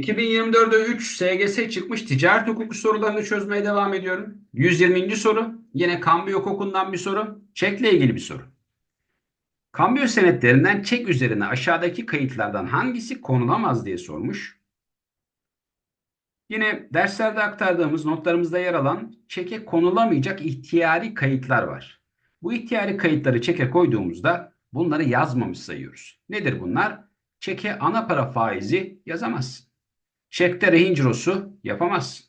2024'de 3 SGS çıkmış ticaret hukuku sorularını çözmeye devam ediyorum. 120. soru. Yine kambiyo hukukundan bir soru. Çekle ilgili bir soru. Kambiyo senetlerinden çek üzerine aşağıdaki kayıtlardan hangisi konulamaz diye sormuş. Yine derslerde aktardığımız notlarımızda yer alan çeke konulamayacak ihtiyari kayıtlar var. Bu ihtiyari kayıtları çeke koyduğumuzda bunları yazmamış sayıyoruz. Nedir bunlar? Çeke ana para faizi yazamazsın. Çekte rehin cirosu yapamazsın.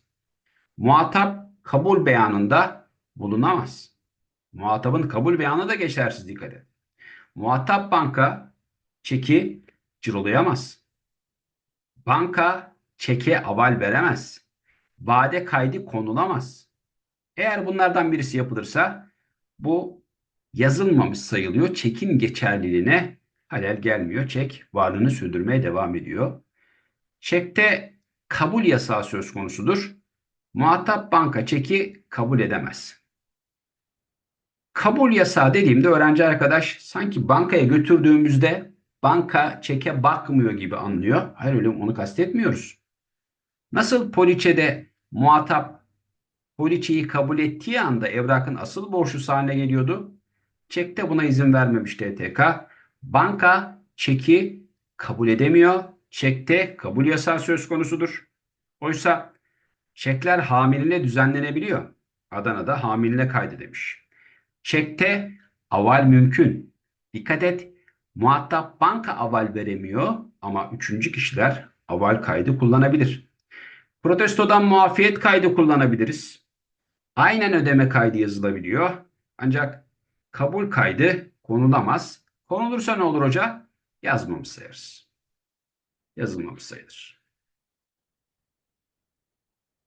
Muhatap kabul beyanında bulunamaz. Muhatabın kabul beyanı da geçersiz dikkat et. Muhatap banka çeki cirolayamaz. Banka çeke aval veremez. Vade kaydı konulamaz. Eğer bunlardan birisi yapılırsa bu yazılmamış sayılıyor. Çekin geçerliliğine halel gelmiyor. Çek varlığını sürdürmeye devam ediyor. Çekte kabul yasağı söz konusudur. Muhatap banka çeki kabul edemez. Kabul yasağı dediğimde öğrenci arkadaş sanki bankaya götürdüğümüzde banka çeke bakmıyor gibi anlıyor. Hayır öyle onu kastetmiyoruz. Nasıl poliçede muhatap poliçeyi kabul ettiği anda evrakın asıl borçlusu haline geliyordu. Çekte buna izin vermemiş TTK. Banka çeki kabul edemiyor. Çekte kabul yasağı söz konusudur. Oysa çekler hamiline düzenlenebiliyor. Adana'da hamiline kaydı demiş. Çekte aval mümkün. Dikkat et muhatap banka aval veremiyor ama üçüncü kişiler aval kaydı kullanabilir. Protestodan muafiyet kaydı kullanabiliriz. Aynen ödeme kaydı yazılabiliyor. Ancak kabul kaydı konulamaz. Konulursa ne olur hoca? Yazmamış sayarız. Yazılmamış sayılır.